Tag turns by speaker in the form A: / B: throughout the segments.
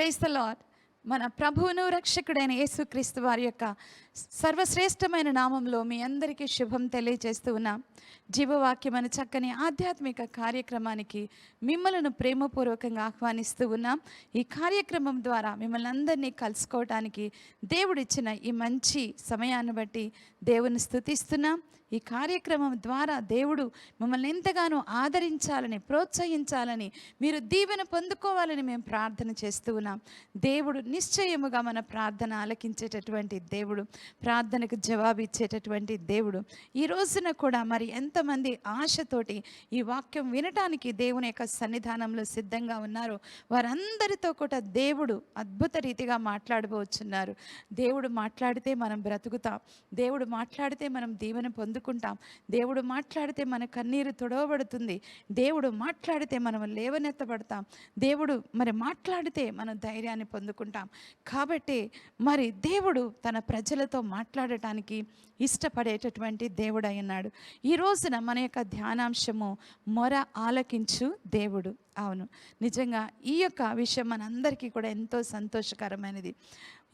A: Praise the lord మన ప్రభువును రక్షకుడైన యేసుక్రీస్తు వారి యొక్క సర్వశ్రేష్టమైన నామంలో మీ అందరికీ శుభం తెలియజేస్తూ ఉన్నాం. జీవవాక్యం అనే చక్కని ఆధ్యాత్మిక కార్యక్రమానికి మిమ్మల్ని ప్రేమపూర్వకంగా ఆహ్వానిస్తూ ఉన్నాం. ఈ కార్యక్రమం ద్వారా మిమ్మల్ని అందరినీ కలుసుకోవటానికి దేవుడిచ్చిన ఈ మంచి సమయాన్ని బట్టి దేవుని స్థుతిస్తున్నాం. ఈ కార్యక్రమం ద్వారా దేవుడు మిమ్మల్ని ఎంతగానో ఆదరించాలని ప్రోత్సహించాలని మీరు దీవెన పొందుకోవాలని మేము ప్రార్థన చేస్తూ ఉన్నాం. దేవుడు నిశ్చయముగా మన ప్రార్థన ఆలకించేటటువంటి దేవుడు ప్రార్థనకు జవాబు ఇచ్చేటటువంటి దేవుడు. ఈ రోజున కూడా మరి ఎంతమంది ఆశతోటి ఈ వాక్యం వినటానికి దేవుని యొక్క సన్నిధానంలో సిద్ధంగా ఉన్నారో. వారందరితో కూడా దేవుడు అద్భుత రీతిగా మాట్లాడబోచున్నారు. దేవుడు మాట్లాడితే మనం బ్రతుకుతాం. దేవుడు మాట్లాడితే మనం దీవెన పొందుకుంటాం. దేవుడు మాట్లాడితే మన కన్నీరు తొడవబడుతుంది. దేవుడు మాట్లాడితే మనం లేవనెత్తబడతాం. దేవుడు మరి మాట్లాడితే మనం ధైర్యాన్ని పొందుకుంటాం. కాబట్టి మరి దేవుడు తన ప్రజలతో మాట్లాడటానికి ఇష్టపడేటటువంటి దేవుడు ఉన్నాడు ఈ రోజున మన యొక్క ధ్యానాంశము మొర ఆలకించు దేవుడు. అవును. నిజంగా ఈ యొక్క విషయం మనందరికీ కూడా ఎంతో సంతోషకరమైనది.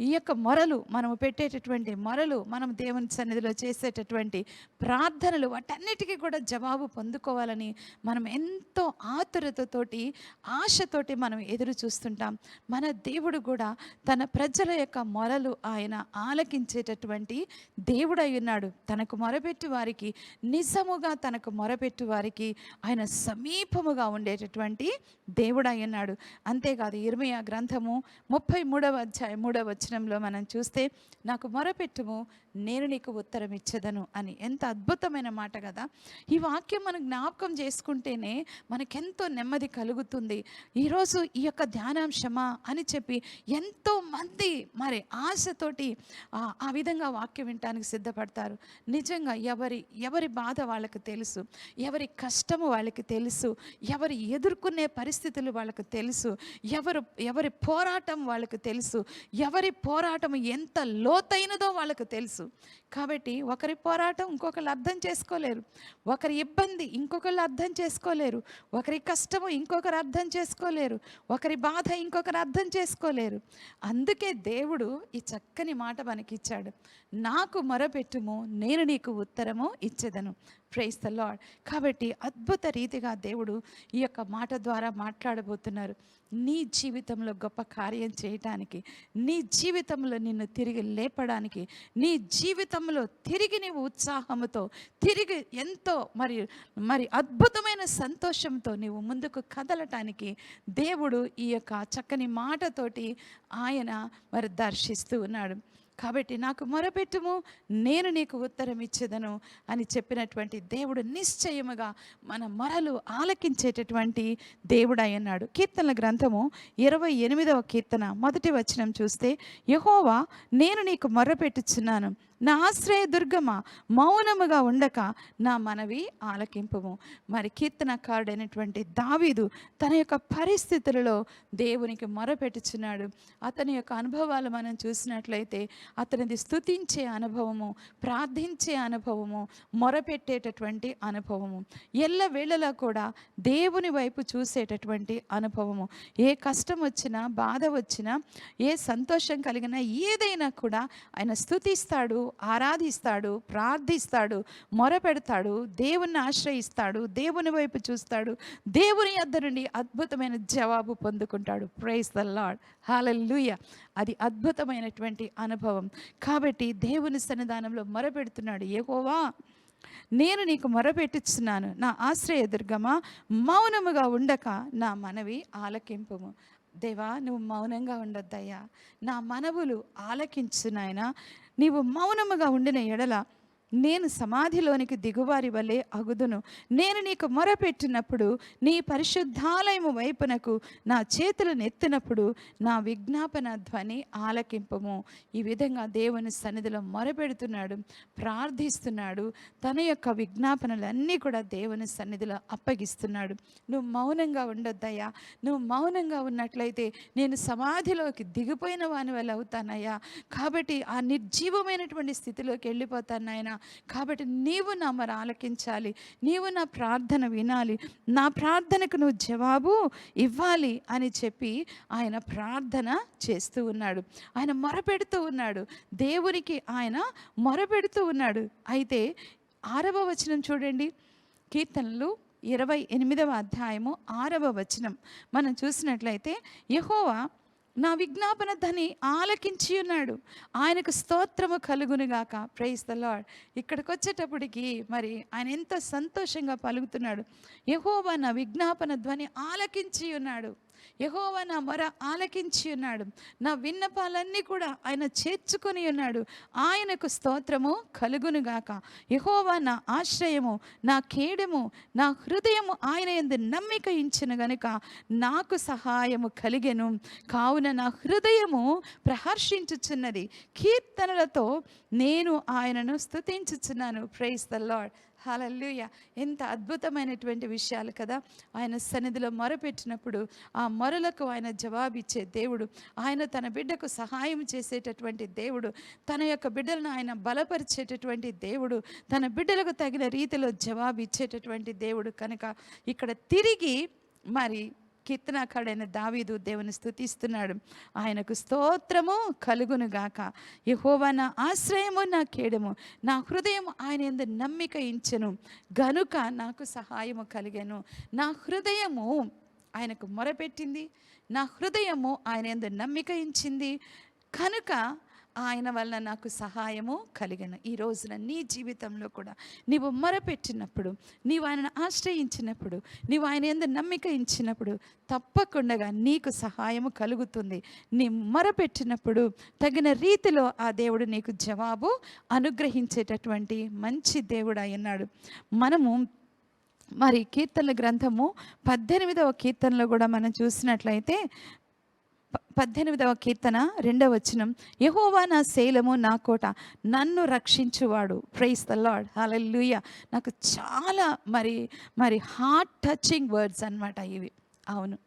A: ఈ యొక్క మొరలు మనము పెట్టేటటువంటి మొరలు మనం దేవుని సన్నిధిలో చేసేటటువంటి ప్రార్థనలు వాటన్నిటికీ కూడా జవాబు పొందుకోవాలని మనం ఎంతో ఆతురతతోటి ఆశతోటి మనం ఎదురు చూస్తుంటాం. మన దేవుడు కూడా తన ప్రజల యొక్క మొరలు ఆయన ఆలకించేటటువంటి దేవుడై ఉన్నాడు. తనకు మొరపెట్టు వారికి నిజముగా తనకు మొరపెట్టు వారికి ఆయన సమీపముగా ఉండేటటువంటి దేవుడై ఉన్నాడు. అంతేకాదు ఇర్మియా గ్రంథము ముప్పై మూడవ అధ్యాయం మూడవ వచనంలో మనం చూస్తే నాకు మొరపెట్టుము నేను నీకు ఉత్తరం ఇచ్చేదను అని. ఎంత అద్భుతమైన మాట కదా. ఈ వాక్యం మనం జ్ఞాపకం చేసుకుంటేనే మనకెంతో నెమ్మది కలుగుతుంది. ఈరోజు ఈ యొక్క ధ్యానాంశమా అని చెప్పి ఎంతో మంది మరి ఆశతోటి ఆ- విధంగా వాక్యం వినటానికి సిద్ధపడతారు. నిజంగా ఎవరి ఎవరి బాధ వాళ్ళకి తెలుసు ఎవరి కష్టము వాళ్ళకి తెలుసు ఎవరు ఎదుర్కొనే పరిస్థితులు వాళ్ళకు తెలుసు ఎవరు ఎవరి పోరాటం వాళ్ళకు తెలుసు ఎవరి పోరాటం ఎంత లోతైనదో వాళ్ళకు తెలుసు. కాబట్టి ఒకరి పోరాటం ఇంకొకరు అర్థం చేసుకోలేరు. ఒకరి ఇబ్బంది ఇంకొకరు అర్థం చేసుకోలేరు. ఒకరి కష్టము ఇంకొకరు అర్థం చేసుకోలేరు. ఒకరి బాధ ఇంకొకరు అర్థం చేసుకోలేరు. అందుకే దేవుడు ఈ చక్కని మాట మనకిచ్చాడు. నాకు మొరపెట్టుము నేను నీకు ఉత్తరము ఇచ్చేదను. ప్రైస్ ద లాడ్ కాబట్టి అద్భుత రీతిగా దేవుడు ఈ యొక్క మాట ద్వారా మాట్లాడబోతున్నారు. నీ జీవితంలో గొప్ప కార్యం చేయటానికి నీ జీవితంలో నిన్ను తిరిగి లేపడానికి నీ జీవితంలో తిరిగి నీవు ఉత్సాహంతో తిరిగి ఎంతో మరి మరి అద్భుతమైన సంతోషంతో నీవు ముందుకు కదలటానికి దేవుడు ఈ యొక్క చక్కని మాటతోటి ఆయన మరి దర్శిస్తూ ఉన్నాడు. కాబట్టి నాకు మొరపెట్టుము నేను నీకు ఉత్తరం ఇచ్చేదను అని చెప్పినటువంటి దేవుడు నిశ్చయముగా మన మొరలు ఆలకించేటటువంటి దేవుడు అన్నాడు కీర్తనల గ్రంథము ఇరవై ఎనిమిదవ కీర్తన మొదటి వచనం చూస్తే యహోవా నేను నీకు మొర్రపెట్టుచున్నాను నా ఆశ్రయ దుర్గమ మౌనముగా ఉండక నా మనవి ఆలకింపము. మరి కీర్తనకారుడైనటువంటి దావీదు తన యొక్క పరిస్థితులలో దేవునికి మొరపెట్టుచున్నాడు. అతని యొక్క అనుభవాలు మనం చూసినట్లయితే అతనిది స్థుతించే అనుభవము ప్రార్థించే అనుభవము మొరపెట్టేటటువంటి అనుభవము. ఎల్ల వేళలా కూడా దేవుని వైపు చూసేటటువంటి అనుభవము. ఏ కష్టం వచ్చినా బాధ వచ్చినా ఏ సంతోషం కలిగినా ఏదైనా కూడా ఆయన స్థుతిస్తాడు ఆరాధిస్తాడు ప్రార్థిస్తాడు మొరపెడతాడు దేవుణ్ణి ఆశ్రయిస్తాడు దేవుని వైపు చూస్తాడు దేవుని యొద్ద నుండి అద్భుతమైన జవాబు పొందుకుంటాడు. ప్రైజ్ ద లాడ్ హాలూయ అది అద్భుతమైనటువంటి అనుభవం. కాబట్టి దేవుని సన్నిధానంలో మొరపెడుతున్నాడు. ఏకోవా నేను నీకు మొరపెట్టుచున్నాను నా ఆశ్రయ దుర్గమా మౌనముగా ఉండక నా మనవి ఆలకింపు దేవా నువ్వు మౌనంగా ఉండొద్దయ్యా. నా మనవులు ఆలకించు నాయనా. నీవు మౌనముగా ఉండిన ఎడల నేను సమాధిలోనికి దిగువారి వలె అగుదును. నేను నీకు మొరపెట్టినప్పుడు నీ పరిశుద్ధాలయము వైపునకు నా చేతులు నెత్తినప్పుడు నా విజ్ఞాపన ధ్వని ఆలకింపము. ఈ విధంగా దేవుని సన్నిధిలో మొరపెడుతున్నాడు ప్రార్థిస్తున్నాడు. తన యొక్క విజ్ఞాపనలన్నీ కూడా దేవుని సన్నిధిలో అప్పగిస్తున్నాడు. నువ్వు మౌనంగా ఉండొద్దయ్యా. నువ్వు మౌనంగా ఉన్నట్లయితే నేను సమాధిలోకి దిగిపోయిన వాని వల్ల అవుతానయ్యా. కాబట్టి ఆ నిర్జీవమైనటువంటి స్థితిలోకి వెళ్ళిపోతాను ఆయన కాబట్టి నీవు నా మరి ఆలకించాలి. నీవు నా ప్రార్థన వినాలి. నా ప్రార్థనకు నువ్వు జవాబు ఇవ్వాలి అని చెప్పి ఆయన ప్రార్థన చేస్తూ ఉన్నాడు. ఆయన మొరపెడుతూ ఉన్నాడు. దేవునికి ఆయన మొరపెడుతూ ఉన్నాడు. అయితే ఆరవ వచనం చూడండి. కీర్తనలు ఇరవై ఎనిమిదవ అధ్యాయము ఆరవ వచనం. మనం చూసినట్లయితే యహోవా నా విజ్ఞాపన ధని ఆలకించి ఉన్నాడు. ఆయనకు స్తోత్రము కలుగునుగాక. ప్రైజ్ ద లాడ్ ఇక్కడికి వచ్చేటప్పటికి మరి ఆయన ఎంత సంతోషంగా పలుకుతున్నాడు. యహోవా నా విజ్ఞాపన ధ్వని ఆలకించి ఉన్నాడు. యహోవా నా మొర ఆలకించి ఉన్నాడు. నా విన్నపాలన్నీ కూడా ఆయన చేర్చుకొని ఉన్నాడు. ఆయనకు స్తోత్రము కలుగునుగాక యహోవా నా ఆశ్రయము నా కేడము నా హృదయము ఆయన ఎందు నమ్మిక ఇచ్చిన గనుక నాకు సహాయము కలిగెను. కావున నా హృదయము ప్రహర్షించుచున్నది. కీర్తనలతో నేను ఆయనను స్తుతించుచున్నాను. ప్రైస్ ద లాడ్ హలల్లుయ ఎంత అద్భుతమైనటువంటి విషయాలు కదా. ఆయన సన్నిధిలో మొరపెట్టినప్పుడు ఆ మొరలకు ఆయన జవాబిచ్చే దేవుడు ఆయన తన బిడ్డకు సహాయం చేసేటటువంటి దేవుడు తన యొక్క బిడ్డలను ఆయన బలపరిచేటటువంటి దేవుడు తన బిడ్డలకు తగిన రీతిలో జవాబు ఇచ్చేటటువంటి దేవుడు కనుక ఇక్కడ తిరిగి మరి కీర్తనాకాడైన దావీదు దేవుని స్థుతిస్తున్నాడు ఆయనకు స్తోత్రము కలుగును గాక. యహోవా నా ఆశ్రయము నా కేడము. నా హృదయం ఆయన ఎందు నమ్మిక ఇంచెను. గనుక నాకు సహాయము కలిగాను. నా హృదయము ఆయనకు మొరపెట్టింది. నా హృదయము ఆయన ఎందు నమ్మిక ఇంచింది. కనుక ఆయన వలన నాకు సహాయము కలిగను. ఈ రోజున నీ జీవితంలో కూడా నీవు మొరపెట్టినప్పుడు నీవు ఆయనను ఆశ్రయించినప్పుడు నీవు ఆయన ఎందు నమ్మిక ఇచ్చినప్పుడు తప్పకుండా నీకు సహాయము కలుగుతుంది. నీ మొరపెట్టినప్పుడు తగిన రీతిలో ఆ దేవుడు నీకు జవాబు అనుగ్రహించేటటువంటి మంచి దేవుడు అయ్యన్నాడు మనము మరి కీర్తనల గ్రంథము పద్దెనిమిదవ కీర్తనలో కూడా మనం చూసినట్లయితే పద్దెనిమిదవ కీర్తన రెండవ వచనం. యహోవా నా శైలము నా కోట నన్ను రక్షించువాడు. ప్రైస్ ద లాడ్ హల్లెలూయా నాకు చాలా మరి మరి హార్ట్ టచింగ్ వర్డ్స్ అన్నమాట ఇవి. అవును.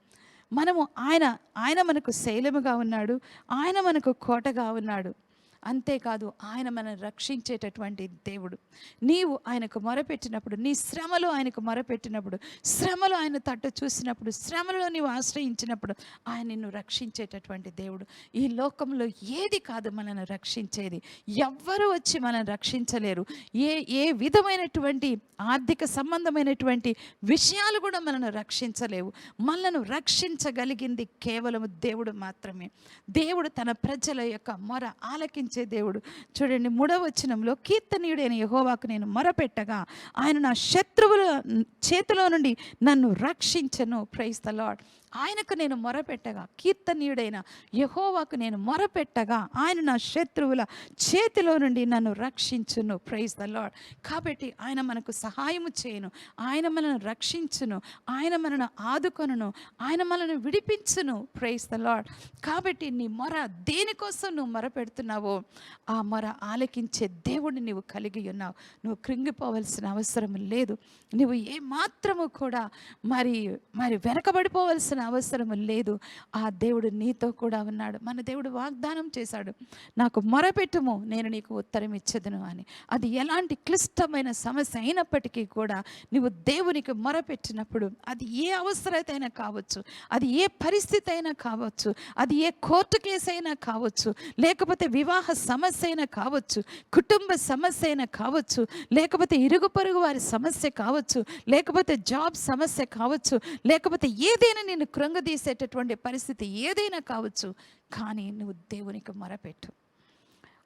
A: మనము ఆయన ఆయన మనకు శైలముగా ఉన్నాడు. ఆయన మనకు కోటగా ఉన్నాడు. అంతేకాదు ఆయన మనల్ని రక్షించేటటువంటి దేవుడు. నీవు ఆయనకు మొరపెట్టినప్పుడు నీ శ్రమలో ఆయనకు మొరపెట్టినప్పుడు శ్రమలో ఆయన తట్టు చూసినప్పుడు శ్రమలో నీవు ఆశ్రయించినప్పుడు ఆయన నిన్ను రక్షించేటటువంటి దేవుడు. ఈ లోకంలో ఏది కాదు మనల్ని రక్షించేది. ఎవ్వరు వచ్చి మనల్ని రక్షించలేరు. ఏ ఏ విధమైనటువంటి ఆర్థిక సంబంధమైనటువంటి విషయాలు కూడా మనల్ని రక్షించలేవు. మనల్ని రక్షించగలిగింది కేవలం దేవుడు మాత్రమే. దేవుడు తన ప్రజల యొక్క మొర ఆలకించి దేవుడు. చూడండి మూడవ వచనంలో కీర్తనీయుడైన యహోవాకు నేను మొరపెట్టగా ఆయన నా శత్రువుల చేతిలో నుండి నన్ను రక్షించను. ప్రైస్ ద లాడ్ ఆయనకు నేను మొరపెట్టగా కీర్తనీయుడైన యహోవాకు నేను మొరపెట్టగా ఆయన నా శత్రువుల చేతిలో నుండి నన్ను రక్షించును. ప్రైజ్ ద లాడ్ కాబట్టి ఆయన మనకు సహాయము చేయను. ఆయన మనను రక్షించును. ఆయన మనను ఆదుకొనును. ఆయన మనను విడిపించును. ప్రైజ్ ద లాడ్ కాబట్టి నీ మొర దేనికోసం నువ్వు మొర పెడుతున్నావో ఆ మొర ఆలకించే దేవుడిని నువ్వు కలిగి ఉన్నావు. నువ్వు కృంగిపోవలసిన అవసరం లేదు. నువ్వు ఏ మాత్రము కూడా మరి మరి వెనకబడిపోవలసిన అవసరం లేదు. ఆ దేవుడు నీతో కూడా ఉన్నాడు. మన దేవుడు వాగ్దానం చేశాడు. నాకు మొరపెట్టుము నేను నీకు ఉత్తరం ఇచ్చదును అని. అది ఎలాంటి క్లిష్టమైన సమస్య అయినప్పటికీ కూడా నువ్వు దేవునికి మొరపెట్టినప్పుడు అది ఏ అవసరత అయినా కావచ్చు అది ఏ పరిస్థితి అయినా కావచ్చు అది ఏ కోర్టు కేసు అయినా కావచ్చు లేకపోతే వివాహ సమస్య అయినా కావచ్చు కుటుంబ సమస్య అయినా కావచ్చు లేకపోతే ఇరుగు పొరుగు వారి సమస్య కావచ్చు లేకపోతే జాబ్ సమస్య కావచ్చు లేకపోతే ఏదైనా నేను కృంగదీసేటటువంటి పరిస్థితి ఏదైనా కావచ్చు కానీ నువ్వు దేవునికి మొరపెట్టు.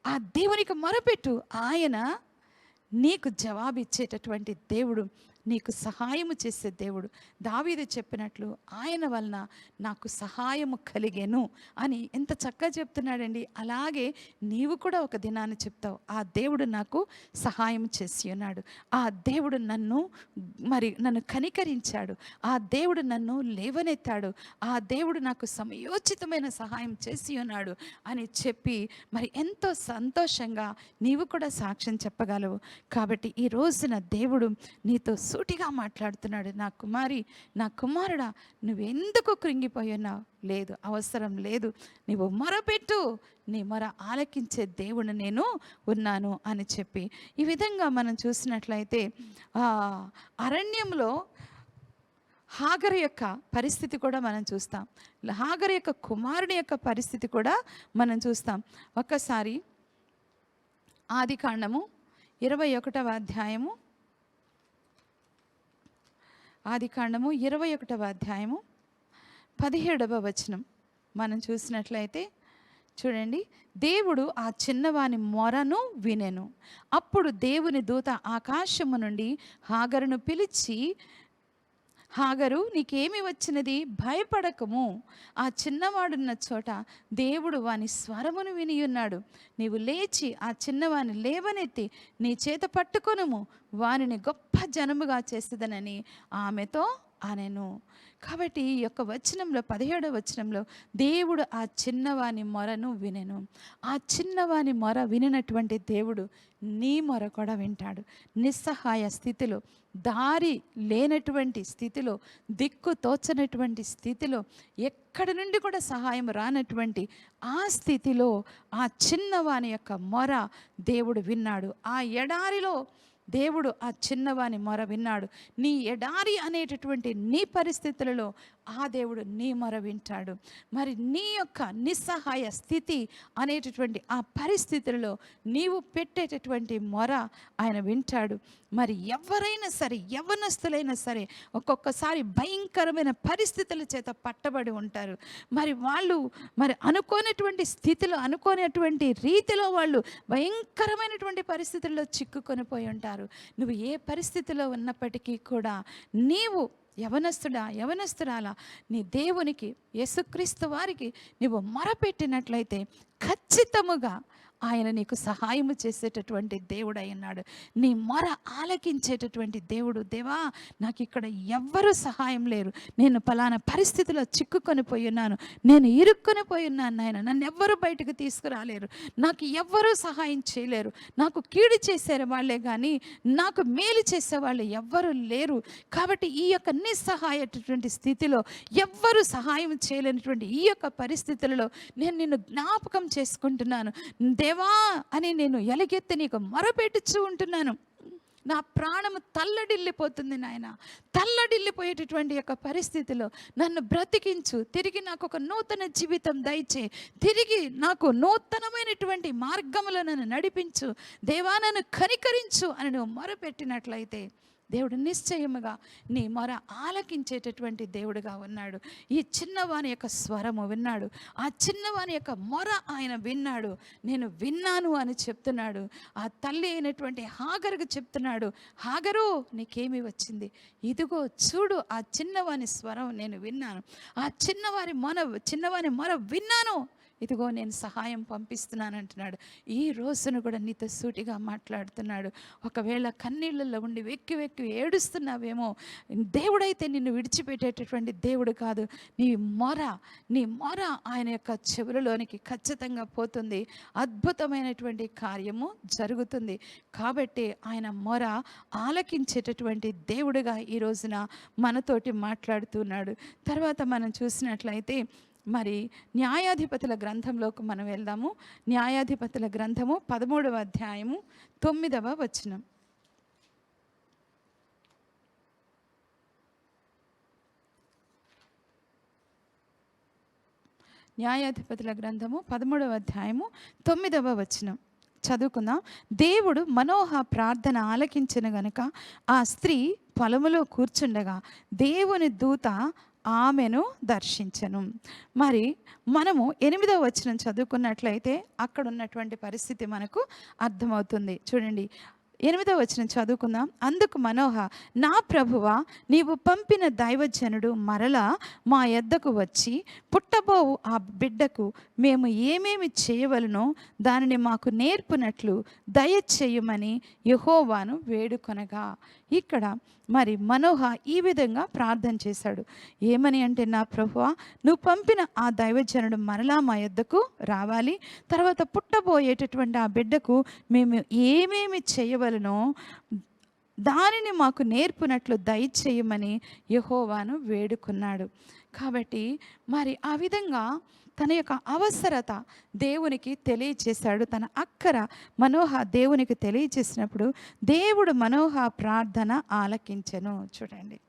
A: ఆ దేవునికి మొరపెట్టు. ఆయన నీకు జవాబిచ్చేటటువంటి దేవుడు. నీకు సహాయము చేసే దేవుడు. దావీదు చెప్పినట్లు ఆయన వలన నాకు సహాయము కలిగాను అని ఎంత చక్కగా చెప్తున్నాడండి. అలాగే నీవు కూడా ఒక దినాన్ని చెప్తావు ఆ దేవుడు నాకు సహాయం చేసి ఉన్నాడు. ఆ దేవుడు నన్ను మరి నన్ను కనికరించాడు. ఆ దేవుడు నన్ను లేవనెత్తాడు. ఆ దేవుడు నాకు సమయోచితమైన సహాయం చేసి ఉన్నాడు అని చెప్పి మరి ఎంతో సంతోషంగా నీవు కూడా సాక్ష్యం చెప్పగలవు. కాబట్టి ఈ రోజున దేవుడు నీతో సూటిగా మాట్లాడుతున్నాడు నా కుమారి నా కుమారుడా నువ్వెందుకు కృంగిపోయున్నావు లేదు అవసరం లేదు. నీవు మొరపెట్టు నీ మొర ఆలకించే దేవుడు నేను ఉన్నాను అని చెప్పి. ఈ విధంగా మనం చూసినట్లయితే అరణ్యంలో హాగర్ యొక్క పరిస్థితి కూడా మనం చూస్తాం. హాగర్ యొక్క కుమారుని యొక్క పరిస్థితి కూడా మనం చూస్తాం. ఒక్కసారి ఆది కాండము ఇరవై ఒకటవ అధ్యాయము ఆది కాండము ఇరవై ఒకటవ అధ్యాయము పదిహేడవ వచనం. మనం చూసినట్లయితే చూడండి దేవుడు ఆ చిన్నవాని మొరను వినెను. అప్పుడు దేవుని దూత ఆకాశము నుండి హాగరును పిలిచి హాగరు నీకేమి వచ్చినది? భయపడకము. ఆ చిన్నవాడున్న చోట దేవుడు వాని స్వరమును వినియున్నాడు నీవు లేచి ఆ చిన్నవాని లేవనెత్తి నీ చేత పట్టుకొనుము. వానిని గొప్ప జనముగా చేసేదనని ఆమెతో అనెను. కాబట్టి ఈ యొక్క వచనంలో పదిహేడవ వచనంలో దేవుడు ఆ చిన్నవాని మొరను వినెను. ఆ చిన్నవాని మొర వినినటువంటి దేవుడు నీ మొర కూడా వింటాడు. నిస్సహాయ స్థితిలో దారి లేనటువంటి స్థితిలో దిక్కు తోచనటువంటి స్థితిలో ఎక్కడి నుండి కూడా సహాయం రానటువంటి ఆ స్థితిలో ఆ చిన్నవాని యొక్క మొర దేవుడు విన్నాడు. ఆ ఎడారిలో దేవుడు ఆ చిన్నవాని మొర విన్నాడు. నీ ఎడారి అనేటటువంటి నీ పరిస్థితులలో ఆ దేవుడు నీ మొర వింటాడు. మరి నీ యొక్క నిస్సహాయ స్థితి అనేటటువంటి ఆ పరిస్థితులలో నీవు పెట్టేటటువంటి మొర ఆయన వింటాడు. మరి ఎవరైనా సరే యవనస్తులైనా సరే ఒక్కొక్కసారి భయంకరమైన పరిస్థితుల చేత పట్టబడి ఉంటారు. మరి వాళ్ళు మరి అనుకోనటువంటి స్థితిలో అనుకోనటువంటి రీతిలో వాళ్ళు భయంకరమైనటువంటి పరిస్థితుల్లో చిక్కుకొని పోయి ఉంటారు. నువ్వు ఏ పరిస్థితిలో ఉన్నప్పటికీ కూడా నీవు యవనస్తుడా యవనస్తురాలా? నీ దేవునికి యేసుక్రీస్తు వారికి నీవు మొరపెట్టినట్లయితే ఖచ్చితముగా ఆయన నీకు సహాయము చేసేటటువంటి దేవుడు ఉన్నాడు. నీ మొర ఆలకించేటటువంటి దేవుడు. దేవా నాకు ఇక్కడ ఎవ్వరూ సహాయం లేరు. నేను పలానా పరిస్థితిలో చిక్కుకొని పోయి ఉన్నాను. నేను ఇరుక్కొని పోయి ఉన్నాను నాయన. నన్ను ఎవ్వరూ బయటకు తీసుకురాలేరు. నాకు ఎవ్వరూ సహాయం చేయలేరు. నాకు కీడు చేసే వాళ్ళే కానీ నాకు మేలు చేసేవాళ్ళు ఎవ్వరూ లేరు. కాబట్టి ఈ యొక్క నిస్సహాయటువంటి స్థితిలో ఎవ్వరూ సహాయం చేయలేనటువంటి ఈ యొక్క పరిస్థితులలో నేను నిన్ను జ్ఞాపకం చేసుకుంటున్నాను. దేవ అని నేను ఎలగెత్తి నీకు మొరపెట్టుచూ ఉంటున్నాను. నా ప్రాణము తల్లడిల్లిపోతుంది నాయన. తల్లడిల్లిపోయేటటువంటి యొక్క పరిస్థితిలో నన్ను బ్రతికించు. తిరిగి నాకు ఒక నూతన జీవితం దయచే. తిరిగి నాకు నూతనమైనటువంటి మార్గములో నన్ను నడిపించు. దేవా నన్ను కనికరించు అని నువ్వు మొరపెట్టినట్లయితే దేవుడు నిశ్చయముగా నీ మొర ఆలకించేటటువంటి దేవుడుగా ఉన్నాడు. ఈ చిన్నవాని యొక్క స్వరము విన్నాడు. ఆ చిన్నవాని యొక్క మొర ఆయన విన్నాడు. నేను విన్నాను అని చెప్తున్నాడు. ఆ తల్లి అయినటువంటి హాగరుకు చెప్తున్నాడు హాగరు నీకేమి వచ్చింది? ఇదిగో చూడు ఆ చిన్నవాని స్వరం నేను విన్నాను. ఆ చిన్నవారి మొన చిన్నవాని మొర విన్నాను. ఇదిగో నేను సహాయం పంపిస్తున్నాను అంటున్నాడు ఈ రోజును కూడా నీతో సూటిగా మాట్లాడుతున్నాడు. ఒకవేళ కన్నీళ్ళల్లో ఉండి వెక్కి వెక్కి ఏడుస్తున్నావేమో దేవుడైతే నిన్ను విడిచిపెట్టేటటువంటి దేవుడు కాదు. నీ మొర నీ మొర ఆయన యొక్క చెవులలోనికి ఖచ్చితంగా పోతుంది. అద్భుతమైనటువంటి కార్యము జరుగుతుంది. కాబట్టి ఆయన మొర ఆలకించేటటువంటి దేవుడుగా ఈ రోజున మనతోటి మాట్లాడుతున్నాడు. తర్వాత మనం చూసినట్లయితే మరి న్యాయాధిపతుల గ్రంథంలోకి మనం వెళ్దాము. న్యాయాధిపతుల గ్రంథము పదమూడవ అధ్యాయము తొమ్మిదవ వచనం. న్యాయాధిపతుల గ్రంథము పదమూడవ అధ్యాయము తొమ్మిదవ వచనం. చదువుకుందాం. దేవుడు మనోహ ప్రార్థన ఆలకించిన గనుక ఆ స్త్రీ పొలములో కూర్చుండగా దేవుని దూత ఆమెను దర్శించను. మరి మనము ఎనిమిదవ వచనం చదువుకున్నట్లయితే అక్కడ ఉన్నటువంటి పరిస్థితి మనకు అర్థమవుతుంది. చూడండి ఎనిమిదవ వచనం చదువుకుందాం. అందుకు మనోహ నా ప్రభువ నీవు పంపిన దైవజనుడు మరలా మా ఎద్దకు వచ్చి పుట్టబోవు ఆ బిడ్డకు మేము ఏమేమి చేయవలనో దానిని మాకు నేర్పునట్లు దయచేయమని యహోవాను వేడుకొనగా. ఇక్కడ మరి మనోహ ఈ విధంగా ప్రార్థన చేశాడు. ఏమని అంటే నా ప్రభువ నువ్వు పంపిన ఆ దైవజనుడు మరలా మా యొద్దకు రావాలి. తర్వాత పుట్టబోయేటటువంటి ఆ బిడ్డకు మేము ఏమేమి చేయవలనో దానిని మాకు నేర్పునట్లు దయచేయమని యహోవాను వేడుకున్నాడు. కాబట్టి మరి ఆ విధంగా తన యొక్క అవసరత దేవునికి తెలియచేశాడు. తన అక్కర మనోహ దేవునికి తెలియచేసినప్పుడు దేవుడు మనోహ ప్రార్థన ఆలకించెను. చూడండి.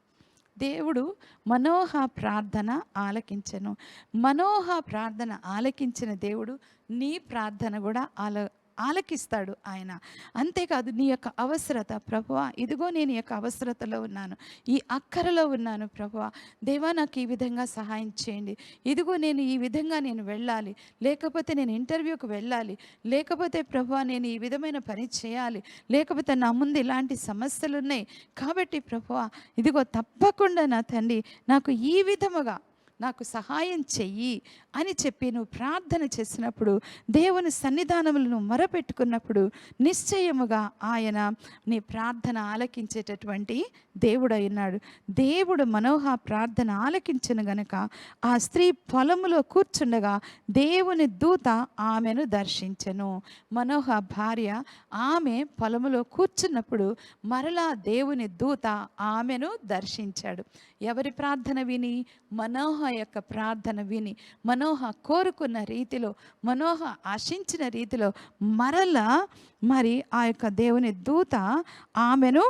A: దేవుడు మనోహ ప్రార్థన ఆలకించను. మనోహ ప్రార్థన ఆలకించిన దేవుడు నీ ప్రార్థన కూడా ఆల ఆలకిస్తాడు ఆయన. అంతేకాదు నీ యొక్క అవసరత ప్రభువ ఇదిగో నేను ఈ యొక్క అవసరతలో ఉన్నాను. ఈ అక్కరలో ఉన్నాను ప్రభువ. దేవా నాకు ఈ విధంగా సహాయం చేయండి. ఇదిగో నేను ఈ విధంగా నేను వెళ్ళాలి. లేకపోతే నేను ఇంటర్వ్యూకి వెళ్ళాలి. లేకపోతే ప్రభువ నేను ఈ విధమైన పని చేయాలి. లేకపోతే నా ముందు ఇలాంటి సమస్యలు ఉన్నాయి కాబట్టి ప్రభువ ఇదిగో తప్పకుండా నా తండ్రి నాకు ఈ విధముగా నాకు సహాయం చెయ్యి అని చెప్పి నువ్వు ప్రార్థన చేసినప్పుడు దేవుని సన్నిధానములు నువ్వు మొరపెట్టుకున్నప్పుడు నిశ్చయముగా ఆయన నీ ప్రార్థన ఆలకించేటటువంటి దేవుడు అయినాడు. దేవుడు మనోహ ప్రార్థన ఆలకించిన గనుక ఆ స్త్రీ పొలములో కూర్చుండగా దేవుని దూత ఆమెను దర్శించెను. మనోహ భార్య ఆమె పొలములో కూర్చున్నప్పుడు మరలా దేవుని దూత ఆమెను దర్శించాడు. ఎవరి ప్రార్థన విని? మనోహ యొక్క ప్రార్థన విని మనోహ కోరుకున్న రీతిలో మనోహ ఆశించిన రీతిలో మరలా మరి ఆ యొక్క దేవుని దూత ఆమెను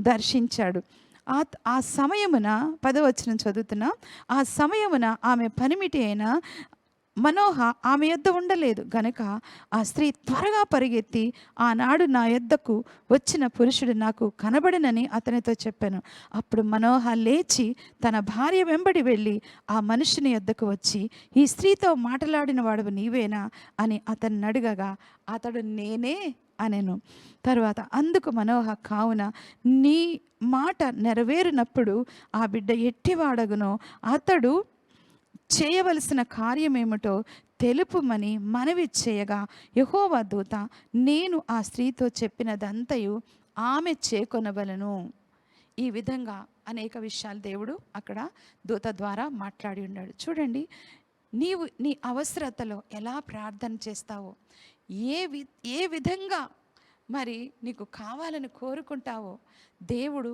A: దర్శించాడు. ఆ ఆ సమయమున పదవచనం చదువుతున్నా. ఆ సమయమున ఆమె పనిమిటి అయిన మనోహ ఆమె యొద్ద ఉండలేదు. గనక ఆ స్త్రీ త్వరగా పరిగెత్తి ఆనాడు నా యొద్దకు వచ్చిన పురుషుడు నాకు కనబడినని అతనితో చెప్పాను. అప్పుడు మనోహ లేచి తన భార్య వెంబడి వెళ్ళి ఆ మనుషుని యొద్దకు వచ్చి ఈ స్త్రీతో మాట్లాడిన వాడు నీవేనా? అని అతన్ని అడగగా అతడు నేనే అనెను. తరువాత అందుకు మనోహ కావున నీ మాట నెరవేరినప్పుడు ఆ బిడ్డ ఎట్టివాడగునో అతడు చేయవలసిన కార్యమేమిటో తెలుపుమని మనవి చేయగా యహోవా దూత నేను ఆ స్త్రీతో చెప్పినదంతయు ఆమె చేకొనవలను. ఈ విధంగా అనేక విషయాలు దేవుడు అక్కడ దూత ద్వారా మాట్లాడి ఉన్నాడు. చూడండి నీవు నీ అవసరతలో ఎలా ప్రార్థన చేస్తావో ఏ వి ఏ విధంగా మరి నీకు కావాలని కోరుకుంటావో దేవుడు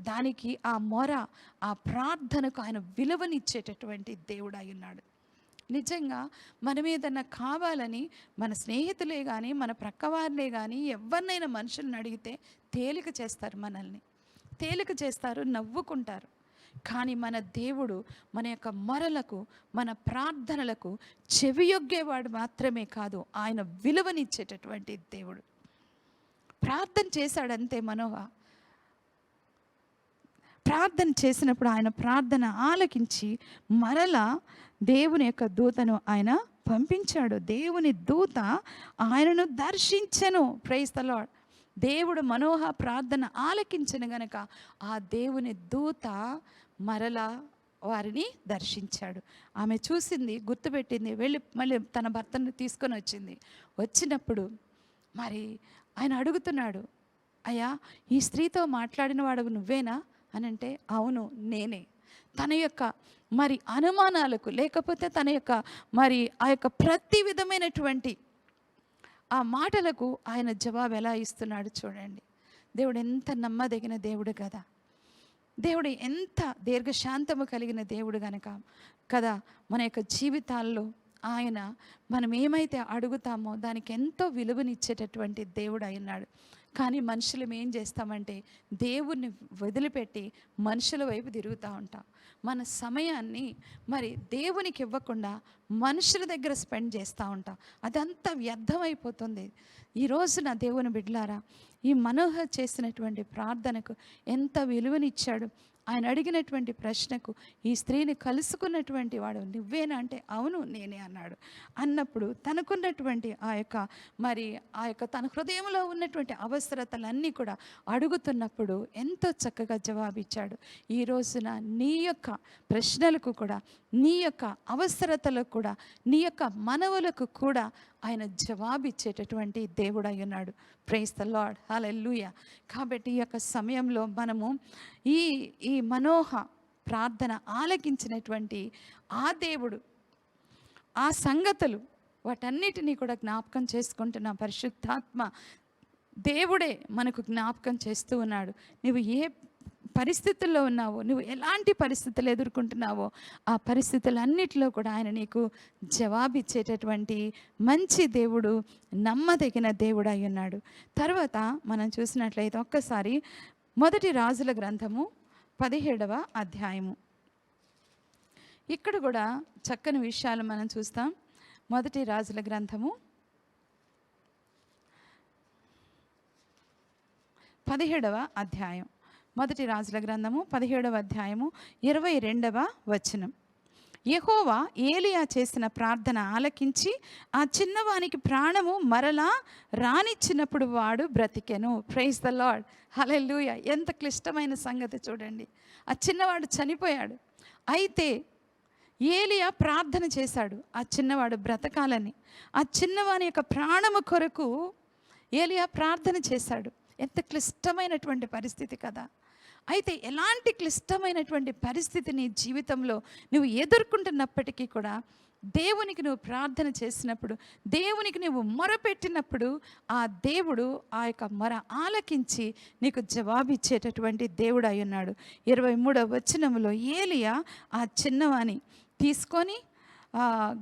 A: దానికి ఆ మొర ఆ ప్రార్థనకు ఆయన విలువనిచ్చేటటువంటి దేవుడు అయి ఉన్నాడు. నిజంగా మనం ఏదన్నా కావాలని మన స్నేహితులే కానీ మన ప్రక్కవారినే కానీ ఎవరినైనా మనుషుల్ని అడిగితే తేలిక చేస్తారు మనల్ని. తేలిక చేస్తారు నవ్వుకుంటారు. కానీ మన దేవుడు మన యొక్క మొరలకు మన ప్రార్థనలకు చెవియొగ్గేవాడు మాత్రమే కాదు ఆయన విలువనిచ్చేటటువంటి దేవుడు. ప్రార్థన చేశాడంతే మనోహ ప్రార్థన చేసినప్పుడు ఆయన ప్రార్థన ఆలకించి మరలా దేవుని యొక్క దూతను ఆయన పంపించాడు. దేవుని దూత ఆయనను దర్శించను. ప్రైజ్ దేవుడు మనోహ ప్రార్థన ఆలకించిన గనక ఆ దేవుని దూత మరలా వారిని దర్శించాడు. ఆమె చూసింది గుర్తుపెట్టింది వెళ్ళి మళ్ళీ తన భర్తను తీసుకొని వచ్చింది. వచ్చినప్పుడు మరి ఆయన అడుగుతున్నాడు అయ్యా ఈ స్త్రీతో మాట్లాడిన వాడు నువ్వేనా? అని అంటే అవును నేనే. తన యొక్క మరి అనుమానాలకు లేకపోతే తన యొక్క మరి ఆ యొక్క ప్రతి విధమైనటువంటి ఆ మాటలకు ఆయన జవాబు ఎలా ఇస్తున్నాడు చూడండి. దేవుడు ఎంత నమ్మదగిన దేవుడు కదా. దేవుడు ఎంత దీర్ఘశాంతము కలిగిన దేవుడు గనక కదా మన యొక్క జీవితాల్లో ఆయన మనం ఏమైతే అడుగుతామో దానికి ఎంతో విలువనిచ్చేటటువంటి దేవుడు అయినాడు కానీ మనుషులు ఏం చేస్తామంటే దేవుణ్ణి వదిలిపెట్టి మనుషుల వైపు తిరుగుతూ ఉంటాం. మన సమయాన్ని మరి దేవునికి ఇవ్వకుండా మనుషుల దగ్గర స్పెండ్ చేస్తూ ఉంటాం. అదంతా వ్యర్థమైపోతుంది. ఈ రోజున దేవుని బిడ్లారా ఈ మనోహర్ చేసినటువంటి ప్రార్థనకు ఎంత విలువనిచ్చాడు ఆయన అడిగినటువంటి ప్రశ్నకు ఈ స్త్రీని కలుసుకున్నటువంటి వాడు నువ్వేనా? అంటే అవును నేనే అన్నాడు. అన్నప్పుడు తనకున్నటువంటి ఆ యొక్క మరి ఆ యొక్క తన హృదయంలో ఉన్నటువంటి అవసరతలన్నీ కూడా అడుగుతున్నప్పుడు ఎంతో చక్కగా జవాబిచ్చాడు. ఈ రోజున నీ యొక్క ప్రశ్నలకు కూడా నీ యొక్క అవసరతలకు కూడా నీ యొక్క మనవులకు కూడా ఆయన జవాబిచ్చేటటువంటి దేవుడు అయి ఉన్నాడు ప్రైస్ ద లాడ్ హల్లెలూయ కాబట్టి ఈ యొక్క సమయంలో మనము ఈ ఈ మనోహ ప్రార్థన ఆలకించినటువంటి ఆ దేవుడు ఆ సంగతులు వాటన్నిటినీ కూడా జ్ఞాపకం చేసుకుంటున్న పరిశుద్ధాత్మ దేవుడే మనకు జ్ఞాపకం చేస్తూ ఉన్నాడు. నువ్వు ఏ పరిస్థితుల్లో ఉన్నావో నువ్వు ఎలాంటి పరిస్థితులు ఎదుర్కొంటున్నావో ఆ పరిస్థితులన్నిటిలో కూడా ఆయన నీకు జవాబిచ్చేటటువంటి మంచి దేవుడు నమ్మదగిన దేవుడు అయి ఉన్నాడు. తర్వాత మనం చూసినట్లయితే ఒక్కసారి మొదటి రాజుల గ్రంథము పదిహేడవ అధ్యాయము. ఇక్కడ కూడా చక్కని విషయాలు మనం చూస్తాం. మొదటి రాజుల గ్రంథము పదిహేడవ అధ్యాయం. మొదటి రాజుల గ్రంథము పదిహేడవ అధ్యాయము ఇరవై రెండవ వచనం. యహోవా ఏలియా చేసిన ప్రార్థన ఆలకించి ఆ చిన్నవానికి ప్రాణము మరలా రానిచ్చినప్పుడు వాడు బ్రతికెను. ప్రైజ్ ద లాడ్ హలెలూయ ఎంత క్లిష్టమైన సంగతి చూడండి. ఆ చిన్నవాడు చనిపోయాడు. అయితే ఏలియా ప్రార్థన చేశాడు. ఆ చిన్నవాడు బ్రతకాలని. ఆ చిన్నవాని యొక్క ప్రాణము కొరకు ఏలియా ప్రార్థన చేశాడు. ఎంత క్లిష్టమైనటువంటి పరిస్థితి కదా. అయితే ఎలాంటి క్లిష్టమైనటువంటి పరిస్థితి నీ జీవితంలో నువ్వు ఎదుర్కొంటున్నప్పటికీ కూడా దేవునికి నువ్వు ప్రార్థన చేసినప్పుడు దేవునికి నువ్వు మొరపెట్టినప్పుడు ఆ దేవుడు ఆ యొక్క మొర ఆలకించి నీకు జవాబిచ్చేటటువంటి దేవుడు అయి ఉన్నాడు. ఇరవై మూడవ వచనములో ఏలియా ఆ చిన్నవాణి తీసుకొని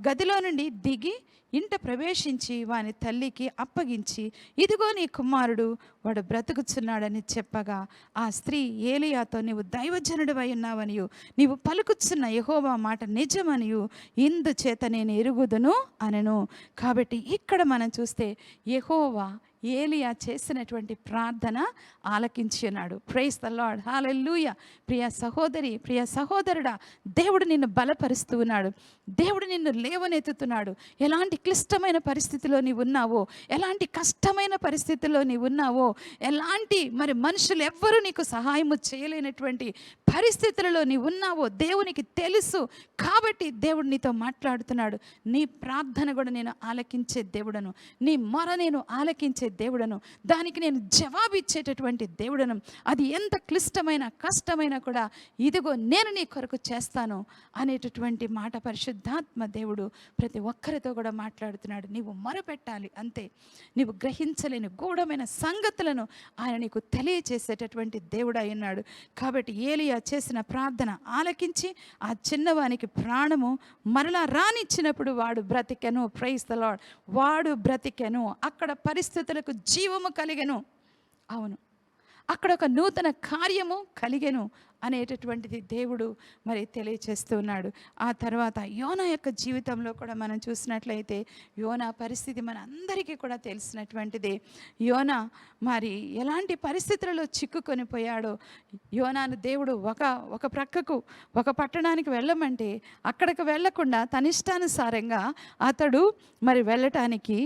A: గదిలో నుండి దిగి ఇంట ప్రవేశించి వాని తల్లికి అప్పగించి ఇదిగో నీ కుమారుడు వాడు బ్రతుకుచున్నాడని చెప్పగా ఆ స్త్రీ ఏలియాతో నీవు దైవజనుడు అయి ఉన్నావనియు నీవు పలుకుచున్న యహోవా మాట నిజమనియు ఇందు చేత నేను ఎరుగుదును అనను. కాబట్టి ఇక్కడ మనం చూస్తే యహోవా ఏలియా చేసినటువంటి ప్రార్థన ఆలకించి ఉన్నాడు ప్రైస్ ద లాడ్ హాలెల్లుయ ప్రియ సహోదరి ప్రియ సహోదరుడా దేవుడు నిన్ను బలపరుస్తూ ఉన్నాడు. దేవుడు నిన్ను లేవనెత్తుతున్నాడు. ఎలాంటి క్లిష్టమైన పరిస్థితిలో నీవు ఉన్నావో ఎలాంటి కష్టమైన పరిస్థితిలో నీవు ఉన్నావో ఎలాంటి మరి మనుషులు ఎవ్వరూ నీకు సహాయము చేయలేనటువంటి పరిస్థితులలో నీవు ఉన్నావో దేవునికి తెలుసు. కాబట్టి దేవుడు నీతో మాట్లాడుతున్నాడు. నీ ప్రార్థన కూడా నేను ఆలకించే దేవుడను. నీ మొర నేను ఆలకించే దేవుడను. దానికి నేను జవాబిచ్చేటటువంటి దేవుడను. అది ఎంత క్లిష్టమైన కష్టమైన కూడా ఇదిగో నేను నీ కొరకు చేస్తాను అనేటటువంటి మాట పరిశుద్ధాత్మ దేవుడు ప్రతి ఒక్కరితో కూడా మాట్లాడుతున్నాడు. నీవు మొరపెట్టాలి అంతే. నీవు గ్రహించలేని గూఢమైన సంగతులను ఆయన నీకు తెలియచేసేటటువంటి దేవుడు ఉన్నాడు. కాబట్టి ఏలియా చేసిన ప్రార్థన ఆలకించి ఆ చిన్నవానికి ప్రాణము మరలా రానిచ్చినప్పుడు వాడు బ్రతికెను. ప్రైజ్ ద లాడ్ వాడు బ్రతికెను. అక్కడ పరిస్థితులు మనుషులకు జీవము కలిగెను. అవును. అక్కడ ఒక నూతన కార్యము కలిగెను అనేటటువంటిది దేవుడు మరి తెలియచేస్తున్నాడు. ఆ తర్వాత యోనా యొక్క జీవితంలో కూడా మనం చూసినట్లయితే యోనా పరిస్థితి మన అందరికీ కూడా తెలిసినటువంటిది. యోనా మరి ఎలాంటి పరిస్థితులలో చిక్కుకొని పోయాడో యోనాను దేవుడు ఒక ఒక ప్రక్కకు ఒక పట్టణానికి వెళ్ళమంటే అక్కడికి వెళ్ళకుండా తనిష్టానుసారంగా అతడు మరి వెళ్ళటానికి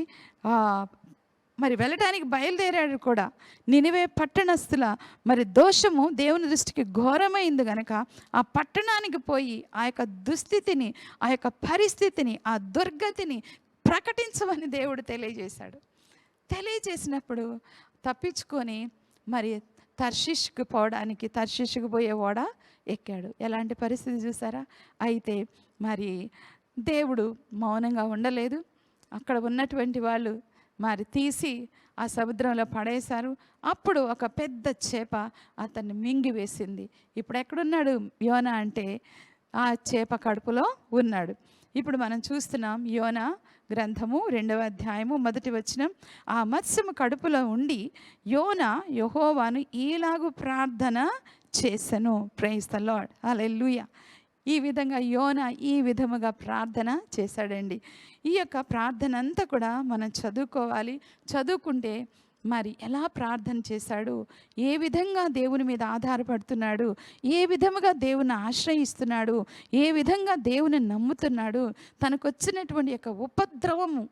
A: మరి వెళ్ళటానికి బయలుదేరాడు కూడా. నినివే పట్టణస్థుల మరి దోషము దేవుని దృష్టికి ఘోరమైంది గనక ఆ పట్టణానికి పోయి ఆ యొక్క దుస్థితిని ఆ యొక్క పరిస్థితిని ఆ దుర్గతిని ప్రకటించమని దేవుడు తెలియజేశాడు. తెలియజేసినప్పుడు తప్పించుకొని మరి తర్షిష్కు పోవడానికి తర్షిష్కు పోయే ఓడ ఎక్కాడు. ఎలాంటి పరిస్థితి చూసారా? అయితే మరి దేవుడు మౌనంగా ఉండలేదు. అక్కడ ఉన్నటువంటి వాళ్ళు మరి తీసి ఆ సముద్రంలో పడేశారు. అప్పుడు ఒక పెద్ద చేప అతన్ని మింగివేసింది. ఇప్పుడు ఎక్కడున్నాడు యోన అంటే? ఆ చేప కడుపులో ఉన్నాడు. ఇప్పుడు మనం చూస్తున్నాం యోన గ్రంథము రెండవ అధ్యాయము మొదటి వచనం. ఆ మత్స్యము కడుపులో ఉండి యోన యహోవాను ఈలాగు ప్రార్థన చేసెను. ప్రైజ్ ద లాడ్ హల్లెలూయా ఈ విధంగా యోన ఈ విధముగా ప్రార్థన చేశాడండి. ఈ యొక్క ప్రార్థన అంతా కూడా మనం చదువుకోవాలి. చదువుకుంటే మరి ఎలా ప్రార్థన చేశాడు? ఏ విధంగా దేవుని మీద ఆధారపడుతున్నాడు? ఏ విధముగా దేవుని ఆశ్రయిస్తున్నాడు? ఏ విధంగా దేవుని నమ్ముతున్నాడు? తనకు వచ్చినటువంటి యొక్క ఉపద్రవము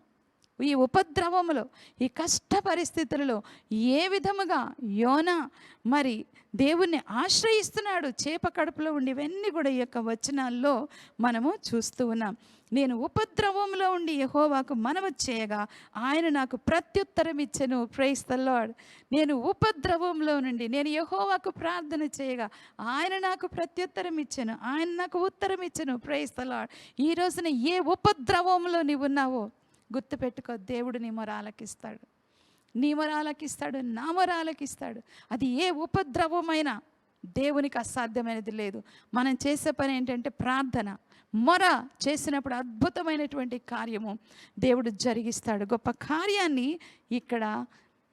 A: ఈ ఉపద్రవములో ఈ కష్ట పరిస్థితులలో ఏ విధముగా యోన మరి దేవుణ్ణి ఆశ్రయిస్తున్నాడు చేప కడుపులో ఉండి ఇవన్నీ కూడా ఈ యొక్క వచనాల్లో మనము చూస్తూ ఉన్నాం. నేను ఉపద్రవంలో ఉండి యహోవాకు మనవి చేయగా ఆయన నాకు ప్రత్యుత్తరం ఇచ్చెను. ప్రైస్ ద లార్డ్ నేను ఉపద్రవంలో నుండి నేను యహోవాకు ప్రార్థన చేయగా ఆయన నాకు ప్రత్యుత్తరం ఇచ్చాను. ఆయన నాకు ఉత్తరం ఇచ్చాను. ప్రైస్ ద ఈ రోజున ఏ ఉపద్రవంలో నీవు ఉన్నావో గుర్తుపెట్టుకో దేవుడు నీ మొరాలకిస్తాడు. నీ మొరాలకిస్తాడు నా నామరాలకి ఇస్తాడు అది ఏ ఉపద్రవమైనా దేవునికి అసాధ్యమైనది లేదు. మనం చేసే పని ఏంటంటే ప్రార్థన. మొర చేసినప్పుడు అద్భుతమైనటువంటి కార్యము దేవుడు జరిగిస్తాడు. గొప్ప కార్యాన్ని ఇక్కడ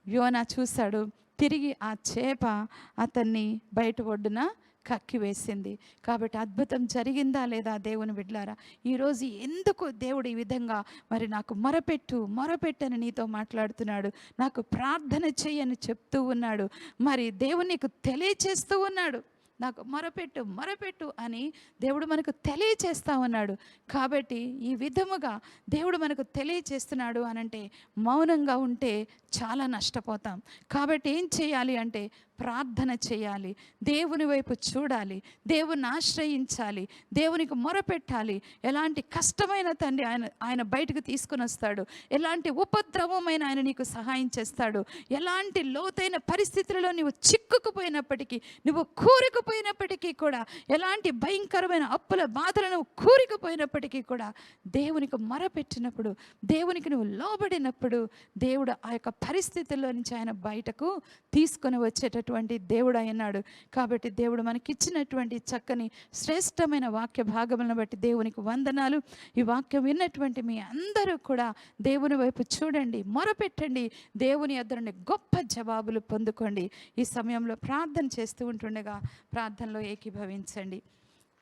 A: యోనా చూశాడు. తిరిగి ఆ చేప అతన్ని బయట ఒడ్డున కక్కివేసింది కాబట్టి అద్భుతం జరిగిందా లేదా దేవుని బిడ్లారా? ఈరోజు ఎందుకు దేవుడు ఈ విధంగా మరి నాకు మొరపెట్టు మొరపెట్టని నీతో మాట్లాడుతున్నాడు? నాకు ప్రార్థన చెయ్యని చెప్తూ ఉన్నాడు. మరి దేవుడు నీకు తెలియచేస్తూ ఉన్నాడు. నాకు మొరపెట్టు మొరపెట్టు అని దేవుడు మనకు తెలియచేస్తా ఉన్నాడు. కాబట్టి ఈ విధముగా దేవుడు మనకు తెలియచేస్తున్నాడు అనంటే మౌనంగా ఉంటే చాలా నష్టపోతాం. కాబట్టి ఏం చేయాలి అంటే ప్రార్థన చేయాలి. దేవుని వైపు చూడాలి. దేవుని ఆశ్రయించాలి. దేవునికి మొరపెట్టాలి. ఎలాంటి కష్టమైన తండ్రి ఆయన ఆయన బయటకు తీసుకుని వస్తాడు. ఎలాంటి ఉపద్రవమైన ఆయన నీకు సహాయం చేస్తాడు. ఎలాంటి లోతైన పరిస్థితులలో నువ్వు చిక్కుకుపోయినప్పటికీ నువ్వు కూరుకుపోయినప్పటికీ కూడా ఎలాంటి భయంకరమైన అప్పుల బాధలు నువ్వు కూరుకుపోయినప్పటికీ కూడా దేవునికి మొరపెట్టినప్పుడు దేవునికి నువ్వు లోబడినప్పుడు దేవుడు ఆ యొక్క పరిస్థితుల్లో నుంచి ఆయన బయటకు తీసుకొని వచ్చేటటువంటి దేవుడు అయినాడు. కాబట్టి దేవుడు మనకిచ్చినటువంటి చక్కని శ్రేష్టమైన వాక్య భాగములను బట్టి దేవునికి వందనాలు. ఈ వాక్యం విన్నటువంటి మీ అందరూ కూడా దేవుని వైపు చూడండి మొరపెట్టండి. దేవుని ఎదురుని గొప్ప జవాబులు పొందుకోండి. ఈ సమయంలో ప్రార్థన చేస్తూ ఉంటుండగా ప్రార్థనలో ఏకీభవించండి.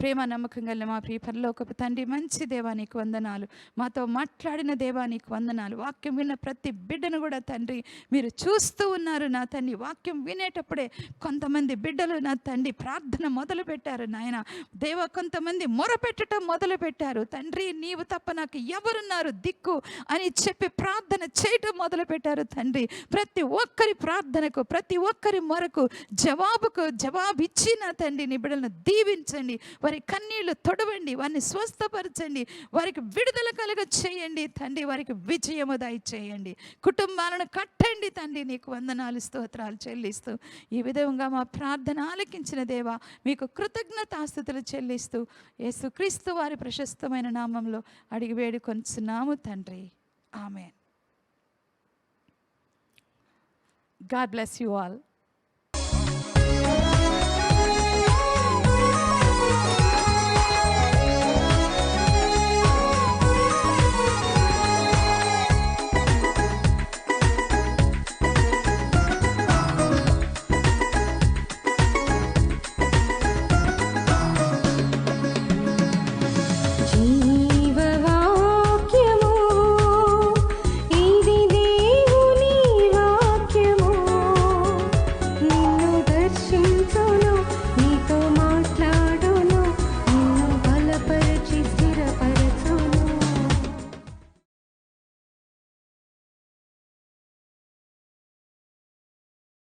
A: ప్రేమ నమ్మకం గల మా ప్రియ పరలోకపు తండ్రి మంచి దేవా నీకు వందనాలు. మాతో మాట్లాడిన దేవా నీకు వందనాలు. వాక్యం విన్న ప్రతి బిడ్డను కూడా తండ్రి మీరు చూస్తూ ఉన్నారు నా తండ్రి. వాక్యం వినేటప్పుడే కొంతమంది బిడ్డలు నా తండ్రి ప్రార్థన మొదలు పెట్టారు నాయన. దేవ కొంతమంది మొరపెట్టడం మొదలు పెట్టారు. తండ్రి నీవు తప్ప నాకు ఎవరున్నారు దిక్కు అని చెప్పి ప్రార్థన చేయటం మొదలు పెట్టారు తండ్రి. ప్రతి ఒక్కరి ప్రార్థనకు ప్రతి ఒక్కరి మొరకు జవాబుకు జవాబు ఇచ్చి నా తండ్రి నీ బిడ్డలను దీవించండి. వారి కన్నీళ్ళు తొడవండి వారిని స్వస్థపరచండి వారికి విడుదల కలుగ చేయండి. తండ్రి వారికి విజయము దయచేయండి. కుటుంబాలను కట్టండి తండ్రి నీకు వందనాలు స్తోత్రాలు చెల్లిస్తూ ఈ విధంగా మా ప్రార్థన ఆలకించిన దేవా మీకు కృతజ్ఞతాస్థుతులు చెల్లిస్తూ యేసుక్రీస్తు వారి ప్రశస్తమైన నామంలో అడిగి వేడుకొంచున్నాము తండ్రి. ఆమె గాడ్ బ్లెస్ యూ ఆల్